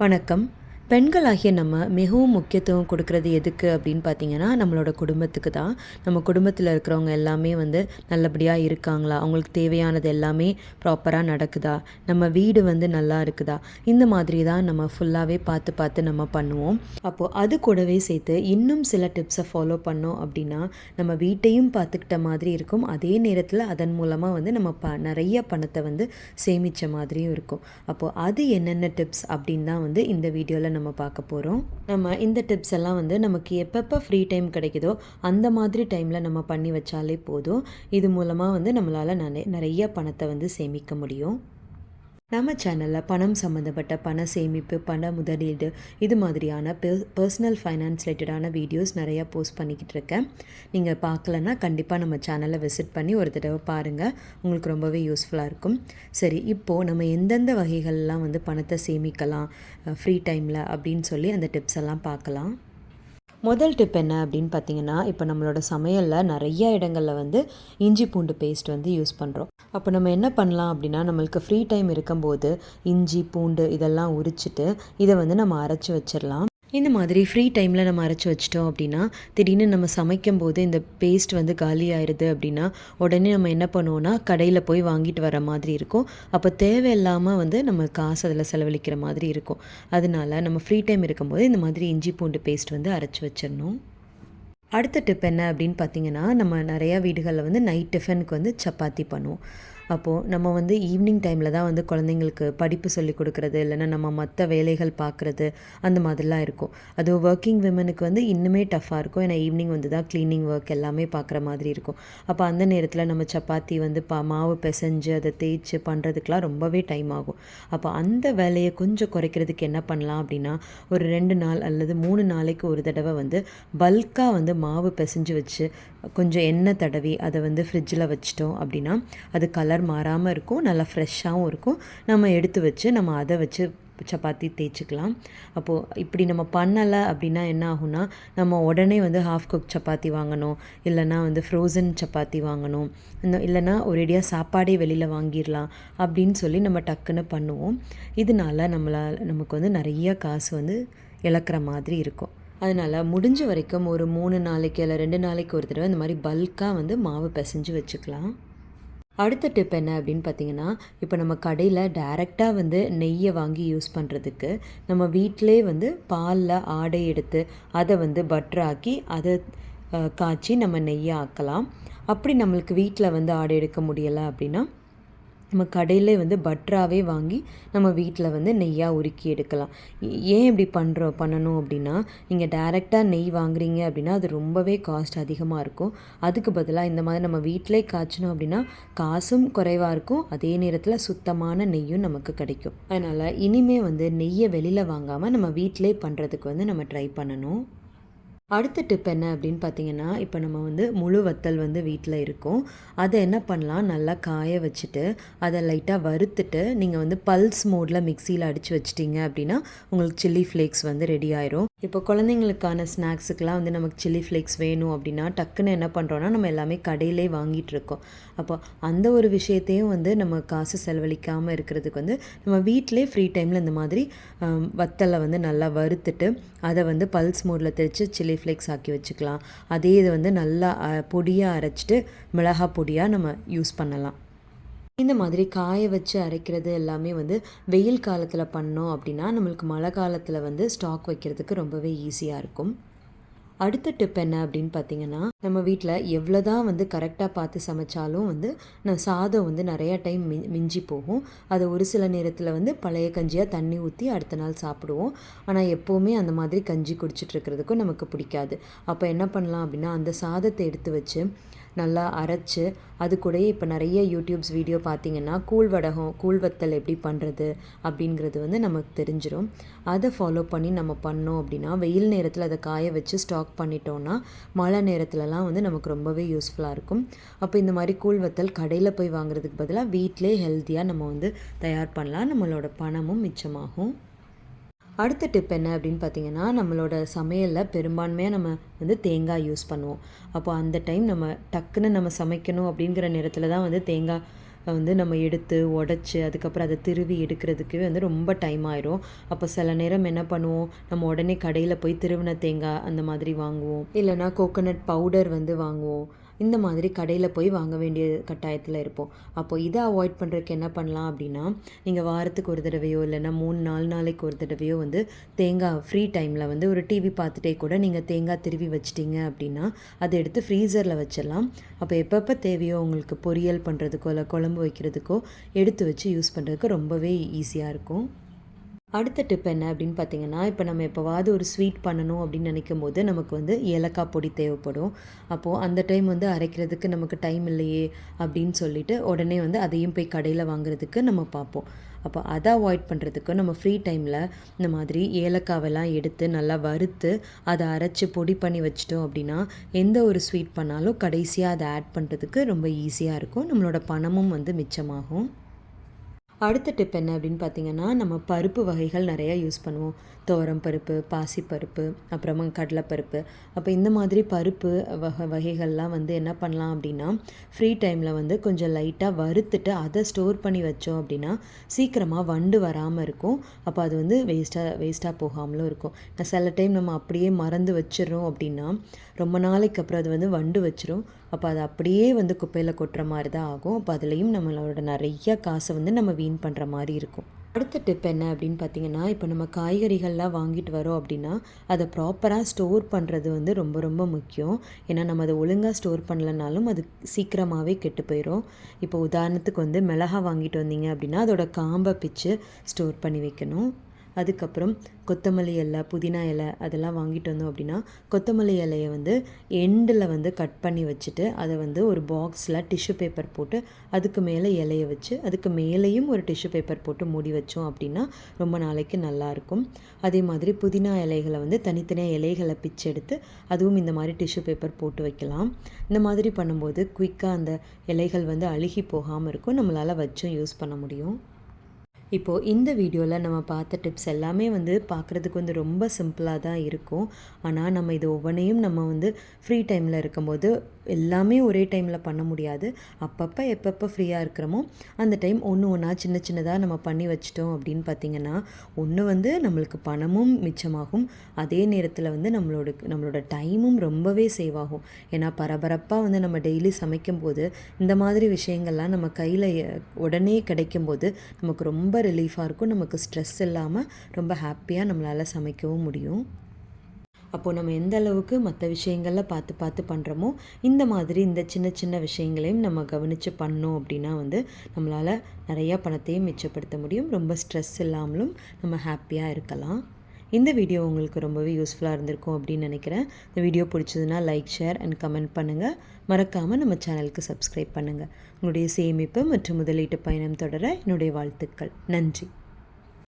வணக்கம். பெண்களாகிய நம்ம மிகவும் முக்கியத்துவம் கொடுக்கறது எதுக்கு அப்படின்னு பார்த்தீங்கன்னா நம்மளோட குடும்பத்துக்கு தான். நம்ம குடும்பத்தில் இருக்கிறவங்க எல்லாமே வந்து நல்லபடியாக இருக்காங்களா? அவங்களுக்கு தேவையானது எல்லாமே ப்ராப்பராக நடக்குதா? நம்ம வீடு வந்து நல்லா இருக்குதா? இந்த மாதிரி தான் நம்ம ஃபுல்லாகவே பார்த்து பார்த்து நம்ம பண்ணுவோம். அப்போது அது கூடவே சேர்த்து இன்னும் சில டிப்ஸை ஃபாலோ பண்ணோம் அப்படின்னா நம்ம வீட்டையும் பார்த்துக்கிட்ட மாதிரி இருக்கும். அதே நேரத்தில் அதன் மூலமாக வந்து நம்ம ப நிறைய பணத்தை வந்து சேமித்த மாதிரியும் இருக்கும். அப்போது அது என்னென்ன டிப்ஸ் அப்படின்னு தான் வந்து இந்த வீடியோவில் நம்ம நம்ம பார்க்க போகிறோம் நம்ம இந்த டிப்ஸ் எல்லாம் வந்து நமக்கு எப்பப்போ ஃப்ரீ டைம் கிடைக்குதோ அந்த மாதிரி டைமில் நம்ம பண்ணி வச்சாலே போதும். இது மூலமாக வந்து நம்மளால் நிறைய பணத்தை வந்து சேமிக்க முடியும். நம்ம சேனலில் பணம் சம்மந்தப்பட்ட பண சேமிப்பு பண முதலீடு இது மாதிரியான பெ பர்சனல் ஃபைனான்ஸ் ரிலேட்டடான வீடியோஸ் நிறையா போஸ்ட் பண்ணிக்கிட்டு இருக்கேன். நீங்கள் பார்க்கலன்னா கண்டிப்பாக நம்ம சேனலை விசிட் பண்ணி ஒரு தடவை பாருங்கள் உங்களுக்கு ரொம்பவே யூஸ்ஃபுல்லாக இருக்கும். சரி இப்போது நம்ம எந்தெந்த வகைகள்லாம் வந்து பணத்தை சேமிக்கலாம் ஃப்ரீ டைமில் அப்படின்னு சொல்லி அந்த டிப்ஸ் எல்லாம் பார்க்கலாம். முதல் டிப் என்ன அப்படின்னு பார்த்தீங்கன்னா இப்போ நம்மளோட சமையலில் நிறைய இடங்களில் வந்து இஞ்சி பூண்டு பேஸ்ட் வந்து யூஸ் பண்ணுறோம் அப்போ நம்ம என்ன பண்ணலாம் அப்படின்னா நம்மளுக்கு ஃப்ரீ டைம் இருக்கும்போது இஞ்சி பூண்டு இதெல்லாம் உரிச்சிட்டு இதை வந்து நம்ம அரைச்சி வச்சிடலாம். இந்த மாதிரி ஃப்ரீ டைமில் நம்ம அரைச்சி வச்சிட்டோம் அப்படின்னா திடீர்னு நம்ம சமைக்கும் போது இந்த பேஸ்ட் வந்து காலி ஆயிடுது அப்படின்னா உடனே நம்ம என்ன பண்ணுவோன்னா கடையில் போய் வாங்கிட்டு வர மாதிரி இருக்கும். அப்போ தேவையில்லாமல் வந்து நம்ம காசு அதில் செலவழிக்கிற மாதிரி இருக்கும். அதனால நம்ம ஃப்ரீ டைம் இருக்கும்போது இந்த மாதிரி இஞ்சி பூண்டு பேஸ்ட் வந்து அரைச்சி வச்சிடணும். அடுத்த டிப் என்ன அப்படின்னு பார்த்தீங்கன்னா நம்ம நிறையா வீடுகளில் வந்து நைட் டிஃபனுக்கு வந்து சப்பாத்தி பண்ணுவோம். அப்போது நம்ம வந்து ஈவினிங் டைமில் தான் வந்து குழந்தைங்களுக்கு படிப்பு சொல்லி கொடுக்குறது இல்லைன்னா நம்ம மற்ற வேலைகள் பார்க்குறது அந்த மாதிரிலாம் இருக்கும். அது ஒர்க்கிங் விமனுக்கு வந்து இன்னுமே டஃப்பாக இருக்கும். ஏன்னா ஈவினிங் வந்து தான் க்ளீனிங் ஒர்க் எல்லாமே பார்க்குற மாதிரி இருக்கும். அப்போ அந்த நேரத்தில் நம்ம சப்பாத்தி வந்து பா மாவு பிசைஞ்சு அதை தேய்ச்சி பண்ணுறதுக்கெலாம் ரொம்பவே டைம் ஆகும். அப்போ அந்த வேலையை கொஞ்சம் குறைக்கிறதுக்கு என்ன பண்ணலாம் அப்படின்னா ஒரு ரெண்டு நாள் அல்லது மூணு நாளைக்கு ஒரு தடவை வந்து பல்காக வந்து மாவு பிசைஞ்சு வச்சு கொஞ்சம் எண்ணெய் தடவி அதை வந்து ஃப்ரிட்ஜில் வச்சிட்டோம் அப்படின்னா அது கலர் மாறாமல் இருக்கும் நல்லா ஃப்ரெஷ்ஷாகவும் இருக்கும். நம்ம எடுத்து வச்சு நம்ம அதை வச்சு சப்பாத்தி தேய்ச்சிக்கலாம். அப்போது இப்படி நம்ம பண்ணலை அப்படின்னா என்ன ஆகும்னா நம்ம உடனே வந்து ஹாஃப் குக் சப்பாத்தி வாங்கணும். இல்லைனா வந்து ஃப்ரோசன் சப்பாத்தி வாங்கணும். இந்த இல்லைனா ஒரேடியாக சாப்பாடே வெளியில் வாங்கிடலாம் அப்படின்னு சொல்லி நம்ம டக்குன்னு பண்ணுவோம். இதனால நம்மளால் நமக்கு வந்து நிறைய காசு வந்து இழக்கிற மாதிரி இருக்கும். அதனால் முடிஞ்ச வரைக்கும் ஒரு மூணு நாளைக்கு இல்லை ரெண்டு நாளைக்கு ஒரு தடவை இந்த மாதிரி பல்காக வந்து மாவு பிசைஞ்சு வச்சுக்கலாம். அடுத்த டிப் என்ன அப்படின்னு பார்த்தீங்கன்னா இப்போ நம்ம கடையில் டைரெக்டாக வந்து நெய்யை வாங்கி யூஸ் பண்ணுறதுக்கு நம்ம வீட்டிலே வந்து பாலில் ஆடை எடுத்து அதை வந்து பட்டராக்கி அதை காய்ச்சி நம்ம நெய்யை ஆக்கலாம். அப்படி நம்மளுக்கு வீட்டில் வந்து ஆடை எடுக்க முடியலை அப்படின்னா நம்ம கடையில் வந்து பட்டராகவே வாங்கி நம்ம வீட்டில் வந்து நெய்யாக உருக்கி எடுக்கலாம். ஏன் இப்படி பண்ணுறோம் பண்ணணும் அப்படின்னா நீங்கள் டைரெக்டாக நெய் வாங்குறீங்க அப்படின்னா அது ரொம்பவே காஸ்ட் அதிகமாக இருக்கும். அதுக்கு பதிலாக இந்த மாதிரி நம்ம வீட்டிலே காய்ச்சணும் அப்படின்னா காசும் குறைவாக இருக்கும். அதே நேரத்தில் சுத்தமான நெய்யும் நமக்கு கிடைக்கும். அதனால் இனிமே வந்து நெய்யை வெளியில் வாங்காமல் நம்ம வீட்டிலே பண்ணுறதுக்கு வந்து நம்ம ட்ரை பண்ணணும். அடுத்த டிப் என்ன அப்படின்னு பார்த்தீங்கன்னா இப்போ நம்ம வந்து முழு வத்தல் வந்து வீட்டில் இருக்கும். அதை என்ன பண்ணலாம்? நல்லா காய வச்சுட்டு அதை லைட்டாக வறுத்துட்டு நீங்கள் வந்து பல்ஸ் மோடில் மிக்சியில் அடித்து வச்சிட்டிங்க அப்படின்னா உங்களுக்கு சில்லி ஃப்ளேக்ஸ் வந்து ரெடி ஆயிரும். இப்போ குழந்தைங்களுக்கான ஸ்நாக்ஸுக்கெலாம் வந்து நமக்கு சில்லி ஃப்ளேக்ஸ் வேணும் அப்படின்னா டக்குன்னு என்ன பண்ணுறோன்னா நம்ம எல்லாமே கடையிலே வாங்கிட்டு இருக்கோம். அப்போ அந்த ஒரு விஷயத்தையும் வந்து நம்ம காசு செலவழிக்காமல் இருக்கிறதுக்கு வந்து நம்ம வீட்டிலே ஃப்ரீ டைமில் இந்த மாதிரி வத்தலை வந்து நல்லா வறுத்துட்டு அதை வந்து பல்ஸ் மோடில் தெரித்து சில்லி ஃப்ளேக்ஸ் ஆக்கி வச்சுக்கலாம். அதே இது வந்து நல்லா பொடியாக அரைச்சிட்டு மிளகா பொடியாக நம்ம யூஸ் பண்ணலாம். இந்த மாதிரி காய வச்சு அரைக்கிறது எல்லாமே வந்து வெயில் காலத்தில் பண்ணோம் அப்படின்னா நம்மளுக்கு மழை காலத்தில் வந்து ஸ்டாக் வைக்கிறதுக்கு ரொம்பவே ஈஸியாக இருக்கும். அடுத்த டிப் என்ன அப்படின்னு பார்த்தீங்கன்னா நம்ம வீட்டில் எவ்வளோ தான் வந்து கரெக்டாக பார்த்து சமைச்சாலும் வந்து நான் சாதம் வந்து நிறையா டைம் மி மிஞ்சி போகும். அதை ஒரு சில நேரத்தில் வந்து பழைய கஞ்சியாக தண்ணி ஊற்றி அடுத்த நாள் சாப்பிடுவோம். ஆனால் எப்போவுமே அந்த மாதிரி கஞ்சி குடிச்சிட்டு இருக்கிறதுக்கும் நமக்கு பிடிக்காது. அப்போ என்ன பண்ணலாம் அப்படின்னா அந்த சாதத்தை எடுத்து வச்சு நல்லா அரைச்சி அது கூடயே இப்போ நிறைய யூடியூப்ஸ் வீடியோ பார்த்தீங்கன்னா கூழ் வடகம் கூழ் வத்தல் எப்படி பண்ணுறது அப்படிங்கிறது வந்து நமக்கு தெரிஞ்சிடும் அதை ஃபாலோ பண்ணி நம்ம பண்ணோம் அப்படின்னா வெயில் நேரத்தில் அதை காய வச்சு ஸ்டாக் பண்ணிட்டோன்னா மழை நேரத்துலலாம் வந்து நமக்கு ரொம்பவே யூஸ்ஃபுல்லாக இருக்கும். அப்போ இந்த மாதிரி கூழ் வத்தல் கடையில் போய் வாங்குறதுக்கு பதிலாக வீட்டிலே ஹெல்த்தியாக நம்ம வந்து தயார் பண்ணலாம். நம்மளோட பணமும் மிச்சமாகும். அடுத்த டிப் என்ன அப்படின்னு பார்த்தீங்கன்னா நம்மளோட சமையலில் பெரும்பான்மையாக நம்ம வந்து தேங்காய் யூஸ் பண்ணுவோம். அப்போ அந்த டைம் நம்ம டக்குன்னு நம்ம சமைக்கணும் அப்படிங்கிற நேரத்தில் தான் வந்து தேங்காய் வந்து நம்ம எடுத்து உடச்சி அதுக்கப்புறம் அதை திருவி எடுக்கிறதுக்கு வந்து ரொம்ப டைம் ஆயிரும். அப்போ சில நேரம் என்ன பண்ணுவோம் நம்ம உடனே கடையில் போய் திருவின தேங்காய் அந்த மாதிரி வாங்குவோம். இல்லைனா கோகோனட் பவுடர் வந்து வாங்குவோம். இந்த மாதிரி கடையில் போய் வாங்க வேண்டிய கட்டாயத்தில் இருப்போம். அப்போ இதை அவாய்ட் பண்ணுறதுக்கு என்ன பண்ணலாம் அப்படின்னா நீங்கள் வாரத்துக்கு ஒரு தடவையோ இல்லைன்னா மூணு நாலு நாளைக்கு ஒரு தடவையோ வந்து தேங்காய் ஃப்ரீ டைமில் வந்து ஒரு டிவி பார்த்துட்டே கூட நீங்கள் தேங்காய் திருவி வச்சிட்டிங்க அப்படின்னா அதை எடுத்து ஃப்ரீசரில் வச்சிடலாம். அப்போ எப்பப்போ தேவையோ உங்களுக்கு பொரியல் பண்ணுறதுக்கோ இல்லை குழம்பு வைக்கிறதுக்கோ எடுத்து வச்சு யூஸ் பண்ணுறதுக்கு ரொம்பவே ஈஸியாக இருக்கும். அடுத்த டிப் என்ன அப்படின்னு பார்த்தீங்கன்னா இப்போ நம்ம எப்போவாவது ஒரு ஸ்வீட் பண்ணணும் அப்படின்னு நினைக்கும் போது நமக்கு வந்து ஏலக்காய் பொடி தேவைப்படும். அப்போது அந்த டைம் வந்து அரைக்கிறதுக்கு நமக்கு டைம் இல்லையே அப்படின்னு சொல்லிட்டு உடனே வந்து அதையும் போய் கடையில் வாங்குறதுக்கு நம்ம பார்ப்போம். அப்போ அதை அவாய்ட் பண்ணுறதுக்கு நம்ம ஃப்ரீ டைமில் இந்த மாதிரி ஏலக்காவெல்லாம் எடுத்து நல்லா வறுத்து அதை அரைச்சி பொடி பண்ணி வச்சிட்டோம் அப்படின்னா எந்த ஒரு ஸ்வீட் பண்ணாலும் கடைசியாக அதை ஆட் பண்ணுறதுக்கு ரொம்ப ஈஸியாக இருக்கும். நம்மளோட பணமும் வந்து மிச்சமாகும். அடுத்த டிப் என்ன அப்படின்னு பார்த்தீங்கன்னா நம்ம பருப்பு வகைகள் நிறையா யூஸ் பண்ணுவோம். துவரம் பருப்பு பாசிப்பருப்பு அப்புறமா கடலைப்பருப்பு. அப்போ இந்த மாதிரி பருப்பு வகை வகைகள்லாம் வந்து என்ன பண்ணலாம் அப்படின்னா ஃப்ரீ டைமில் வந்து கொஞ்சம் லைட்டாக வறுத்துட்டு அதை ஸ்டோர் பண்ணி வச்சோம் அப்படின்னா சீக்கிரமாக வண்டு வராமல் இருக்கும். அப்போ அது வந்து வேஸ்ட்டாக வேஸ்ட்டாக போகாமலும் இருக்கும். சில டைம் நம்ம அப்படியே மறந்து வச்சிடுறோம் அப்படின்னா ரொம்ப நாளைக்கு அப்புறம் அது வந்து வண்டு வச்சிரும். அப்போ அது அப்படியே வந்து குப்பையில் கொட்டுற மாதிரி தான் ஆகும். அப்போ அதுலேயும் நம்மளோட நிறைய காசை வந்து நம்ம வீண் பண்ணுற மாதிரி இருக்கும். அடுத்த டிப் என்ன அப்படின்னு பார்த்தீங்கன்னா இப்போ நம்ம காய்கறிகள்லாம் வாங்கிட்டு வரோம் அப்படின்னா அதை ப்ராப்பராக ஸ்டோர் பண்ணுறது வந்து ரொம்ப ரொம்ப முக்கியம். ஏன்னா நம்ம அதை ஒழுங்காக ஸ்டோர் பண்ணலனாலும் அது சீக்கிரமாகவே கெட்டு போயிடும் இப்போ உதாரணத்துக்கு வந்து மிளகா வாங்கிட்டு வந்தீங்க அப்படின்னா அதோட காம்பை பிச்சு ஸ்டோர் பண்ணி வைக்கணும். அதுக்கப்புறம் கொத்தமல்லி இலை புதினா இலை அதெல்லாம் வாங்கிட்டு வந்தோம் அப்படின்னா கொத்தமல்லி இலையை வந்து எண்டில் வந்து கட் பண்ணி வச்சுட்டு அதை வந்து ஒரு பாக்ஸில் டிஷ்யூ பேப்பர் போட்டு அதுக்கு மேலே இலையை வச்சு அதுக்கு மேலேயும் ஒரு டிஷ்யூ பேப்பர் போட்டு மூடி வச்சோம் அப்படின்னா ரொம்ப நாளைக்கு நல்லாயிருக்கும் அதே மாதிரி புதினா இலைகளை வந்து தனித்தனியாக இலைகளை பிச்சு எடுத்து அதுவும் இந்த மாதிரி டிஷ்யூ பேப்பர் போட்டு வைக்கலாம். இந்த மாதிரி பண்ணும்போது குயிக்காக அந்த இலைகள் வந்து அழுகி போகாமல் இருக்கும். நம்மளால் வச்சும் யூஸ் பண்ண முடியும். இப்போது இந்த வீடியோவில் நம்ம பார்த்த டிப்ஸ் எல்லாமே வந்து பார்க்குறதுக்கு வந்து ரொம்ப சிம்பிளாக தான் இருக்கும். ஆனால் நம்ம இது ஒவ்வொன்றையும் நம்ம வந்து ஃப்ரீ டைமில் இருக்கும்போது எல்லாமே ஒரே டைமில் பண்ண முடியாது. அப்பப்போ எப்பப்போ ஃப்ரீயாக இருக்கிறோமோ அந்த டைம் ஒன்று ஒன்றா சின்ன சின்னதாக நம்ம பண்ணி வச்சிட்டோம் அப்படின்னு பார்த்திங்கன்னா ஒன்று வந்து நம்மளுக்கு பணமும் மிச்சமாகும். அதே நேரத்தில் வந்து நம்மளோட நம்மளோட டைமும் ரொம்பவே சேவ் ஆகும். ஏன்னா பரபரப்பாக வந்து நம்ம டெய்லி சமைக்கும் போது இந்த மாதிரி விஷயங்கள்லாம் நம்ம கையில் உடனே கிடைக்கும்போது நமக்கு ரொம்ப ரிலீஃபாக இருக்கும். நமக்கு ஸ்ட்ரெஸ் இல்லாமல் ரொம்ப ஹாப்பியாக நம்மளால் சமைக்கவும் முடியும். அப்போது நம்ம எந்த அளவுக்கு மற்ற விஷயங்களில் பார்த்து பார்த்து பண்ணுறோமோ இந்த மாதிரி இந்த சின்ன சின்ன விஷயங்களையும் நம்ம கவனித்து பண்ணோம் அப்படின்னா வந்து நம்மளால் நிறையா பணத்தையும் மிச்சப்படுத்த முடியும். ரொம்ப ஸ்ட்ரெஸ் இல்லாமலும் நம்ம ஹாப்பியாக இருக்கலாம். இந்த வீடியோ உங்களுக்கு ரொம்பவே யூஸ்ஃபுல்லாக இருந்திருக்கும் அப்படின்னு நினைக்கிறேன். இந்த வீடியோ பிடிச்சதுன்னா லைக் ஷேர் அண்ட் கமெண்ட் பண்ணுங்கள் மறக்காமல் நம்ம சேனலுக்கு சப்ஸ்கிரைப் பண்ணுங்கள் உங்களுடைய சேமிப்பு மற்றும் முதலீட்டு பயணம் தொடர என்னுடைய வாழ்த்துக்கள். நன்றி.